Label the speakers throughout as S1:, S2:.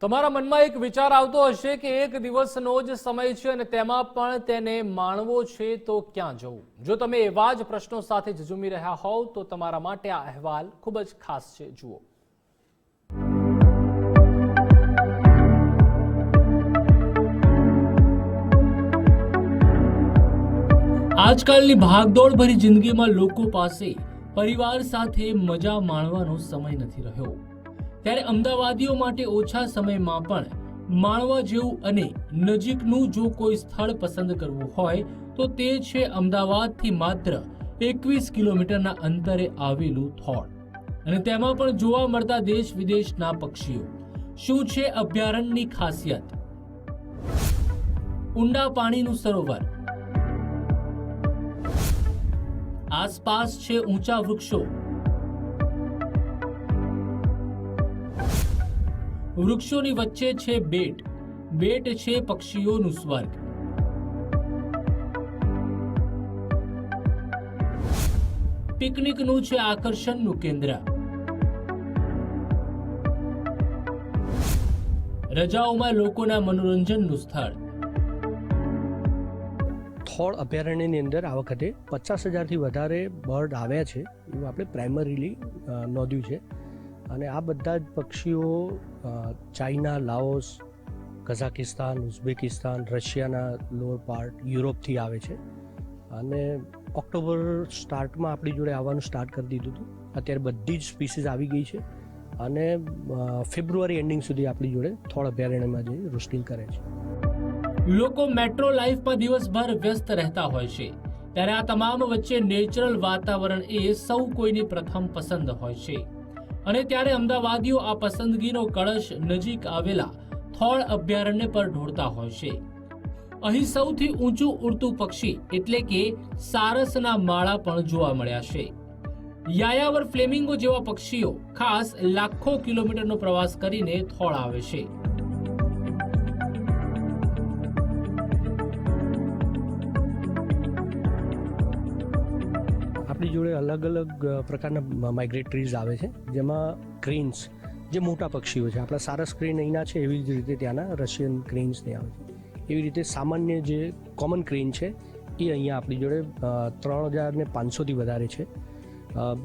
S1: તમારા મનમાં એક વિચાર આવતો હશે કે એક દિવસનો જ સમય છે અને તેમાં પણ તેને માણવો છે તો ક્યાં જવું? જો તમે એવા જ પ્રશ્નો સાથે ઝઝુમી રહ્યા હોવ, તો તમારા માટે આ અહેવાલ ખૂબ જ ખાસ છે. જુઓ. આજકાલની ભાગદોડ ભરી જિંદગીમાં લોકો પાસે પરિવાર સાથે મજા માણવાનો સમય નથી રહ્યો. ત્યારે અમદાવાદીઓ માટે ઓછા સમયમાં પણ માણવા જેવું અને નજીકનું જો કોઈ સ્થળ પસંદ કરવું હોય, તો તે છે અમદાવાદથી માત્ર એકવીસ કિલોમીટરના અંતરે આવેલું થોળ. અને તેમાં પણ જોવા મળતા દેશ વિદેશના પક્ષીઓ. શું છે અભયારણ્યની ખાસિયત? ઊંડા પાણીનું સરોવર. આસપાસ છે ઊંચા વૃક્ષો. વૃક્ષોની વચ્ચે છે બેટ. બેટ છે પક્ષીઓનું સ્વર્ગ. પિકનિકનું છે આકર્ષણનું કેન્દ્ર. રજાઓમાં લોકોના મનોરંજનનું સ્થળ.
S2: થોળ અભયારણ્યની અંદર આ વખતે પચાસ હજારથી વધારે બર્ડ આવ્યા છે. એવું આપણે પ્રાઇમરીલી નોંધ્યું છે. અને આ બધા જ પક્ષીઓ ચાઇના, લાઓસ, કઝાકિસ્તાન, ઉઝબેકિસ્તાન, રશિયાના લોઅર પાર્ટ યુરોપથી આવે છે. અને ઓક્ટોબર સ્ટાર્ટમાં આપણી જોડે આવવાનું સ્ટાર્ટ કરી દીધું હતું. અત્યારે બધી જ સ્પીસીસ આવી ગઈ છે અને ફેબ્રુઆરી એન્ડિંગ સુધી આપણી જોડે થોડા અભયારણ્યમાં જઈ રોસ્ટિંગ કરે છે.
S1: લોકો મેટ્રો લાઈફમાં દિવસભર વ્યસ્ત રહેતા હોય છે. ત્યારે આ તમામ વચ્ચે નેચરલ વાતાવરણ એ સૌ કોઈની પ્રથમ પસંદ હોય છે. અને ત્યારે અમદાવાદીઓ આ પસંદગીનો કળશ નજીક આવેલા થોળ અભયારણ્ય પર ઢોળતા હોય છે. અહીં સૌથી ઊંચું ઉડતું પક્ષી એટલે કે સારસના માળા પણ જોવા મળ્યા છે. યાયાવર ફ્લેમિંગો જેવા પક્ષીઓ ખાસ લાખો કિલોમીટરનો પ્રવાસ કરીને થોળ આવે છે.
S2: જોડે અલગ અલગ પ્રકારના માઇગ્રેટરીઝ આવે છે, જેમાં ક્રેન્સ જે મોટા પક્ષીઓ છે. આપણા સારસ ક્રેન અહીંના છે, એવી જ રીતે ત્યાંના રશિયન ક્રેન્સ ત્યાં આવે છે. એવી રીતે સામાન્ય જે કોમન ક્રેન છે, એ અહીંયા આપણી જોડે ત્રણ હજાર ને પાંચસોથી વધારે છે.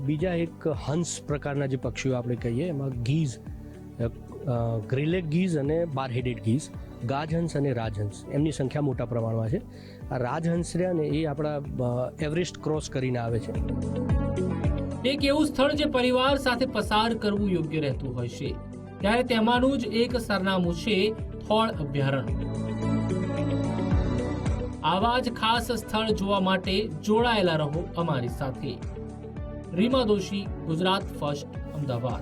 S2: બીજા એક હંસ પ્રકારના જે પક્ષીઓ આપણે કહીએ, એમાં ગીઝ ગ્રેલેક ગીઝ અને બાર હેડેડ ગીઝ, ગાજહંસ અને રાજહંસ, એમની સંખ્યા મોટા પ્રમાણમાં છે. આ રાજહંસ રહ્યા ને એ આપણા એવરેસ્ટ ક્રોસ કરીને આવે છે.
S1: એક એવું સ્થળ જે પરિવાર સાથે પસાર કરવું યોગ્ય રહેતું હોય છે. ત્યારે તેમાંનું જ એક સરનામું છે થોળ અભયારણ્ય. આવા જ ખાસ સ્થળ જોવા માટે જોડાયેલા રહો અમારી સાથે. રીમા દોશી, ગુજરાત ફર્સ્ટ, અમદાવાદ.